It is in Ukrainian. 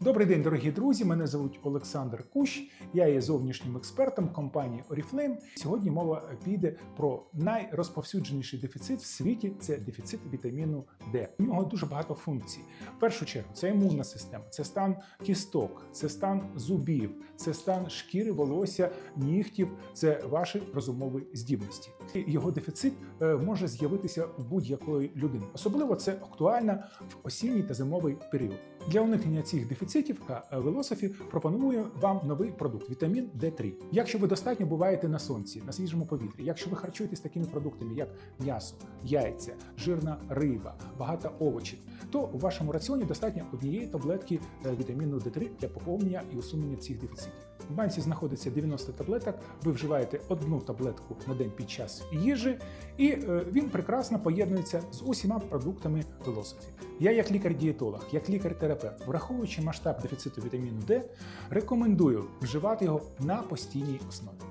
Добрий день, дорогі друзі. Мене звуть Олександр Кущ. Я є зовнішнім експертом компанії Oriflame. Сьогодні мова піде про найрозповсюдженіший дефіцит в світі це дефіцит вітаміну Д. У нього дуже багато функцій. В першу чергу це імунна система, це стан кісток, це стан зубів, це стан шкіри, волосся, нігтів, це ваші розумові здібності. Його дефіцит е, може з'явитися у будь-якої людини. Особливо це актуально в осінній та зимовий період. Для уникнення цих дефіцитів Велософі пропонує вам новий продукт вітамін D3. Якщо ви достатньо буваєте на сонці, на свіжому повітрі, якщо ви харчуєтесь такими продуктами, як м'ясо, яйця, жирна риба, багато овочів, то у вашому раціоні достатньо однієї таблетки е, вітаміну D3 для поповнення і усунення цих дефіцитів. В банці знаходиться 90 таблеток. Ви вживаєте одну таблетку на день під час їжі, і е, він прекрасно поєднується з усіма продуктами філософії. Я, як лікар-дієтолог, як лікар-терапевт, враховуючи масштаб дефіциту вітаміну Д, рекомендую вживати його на постійній основі.